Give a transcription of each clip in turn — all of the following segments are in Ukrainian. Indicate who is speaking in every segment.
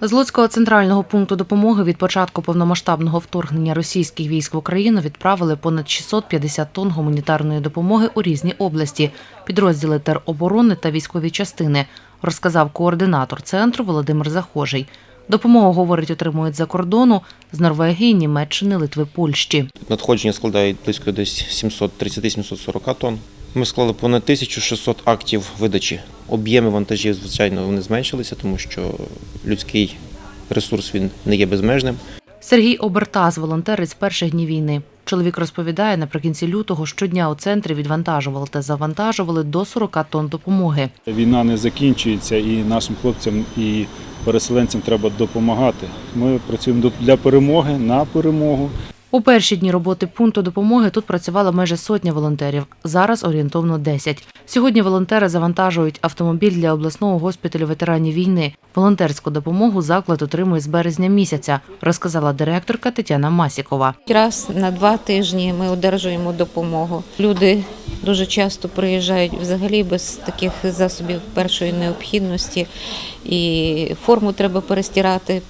Speaker 1: З Луцького центрального пункту допомоги від початку повномасштабного вторгнення російських військ в Україну відправили понад 650 тонн гуманітарної допомоги у різні області, підрозділи тероборони та військові частини, розказав координатор центру Володимир Захожий. Допомогу, говорить, отримують за кордону з Норвегії, Німеччини, Литви, Польщі.
Speaker 2: Надходження складають близько десь 730-740 тонн. Ми склали понад 1600 актів видачі. Об'єми вантажів, звичайно, вони зменшилися, тому що людський ресурс він не є безмежним.
Speaker 1: Сергій Обертас, волонтер із перших днів війни. Чоловік розповідає, наприкінці лютого щодня у центрі відвантажували та завантажували до 40 тонн допомоги.
Speaker 3: Війна не закінчується, і нашим хлопцям і переселенцям треба допомагати. Ми працюємо для перемоги на перемогу.
Speaker 1: У перші дні роботи пункту допомоги тут працювала майже сотня волонтерів. Зараз орієнтовно 10. Сьогодні волонтери завантажують автомобіль для обласного госпіталю ветеранів війни. Волонтерську допомогу заклад отримує з березня місяця, розказала директорка Тетяна Масікова.
Speaker 4: Раз на два тижні ми одержуємо допомогу. Люди дуже часто приїжджають взагалі без таких засобів першої необхідності, і форму треба перестирати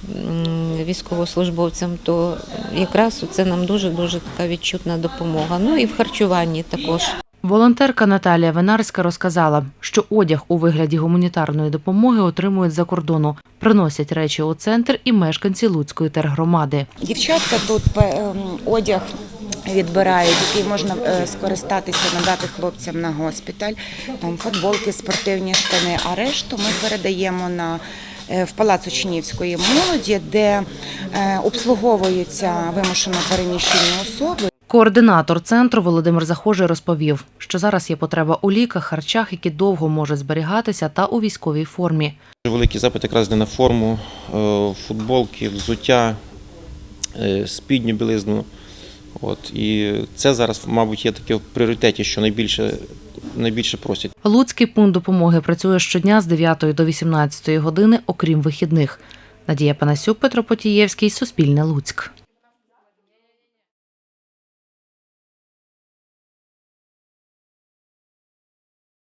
Speaker 4: військовослужбовцям. То якраз це нам дуже дуже така відчутна допомога. Ну і в харчуванні також.
Speaker 1: Волонтерка Наталія Венарська розказала, що одяг у вигляді гуманітарної допомоги отримують за кордону, приносять речі у центр і мешканці Луцької тергромади.
Speaker 5: Дівчатка тут ем, одяг відбирають, який можна е, скористатися, надати хлопцям на госпіталь. Там футболки, спортивні штани, а решту ми передаємо на е, в палац учнівської молоді, де е, обслуговуються вимушено переміщені особи.
Speaker 1: Координатор центру Володимир Захожий розповів, що зараз є потреба у ліках, харчах, які довго можуть зберігатися, та у військовій формі.
Speaker 2: Великий запит якраз не на форму, е, футболки, взуття, е, спідню білизну. От. І це зараз, мабуть, є таке в пріоритеті, що найбільше, найбільше просять.
Speaker 1: Луцький пункт допомоги працює щодня з 9 до 18 години, окрім вихідних. Надія Панасюк, Петро Потієвський, Суспільне Луцьк.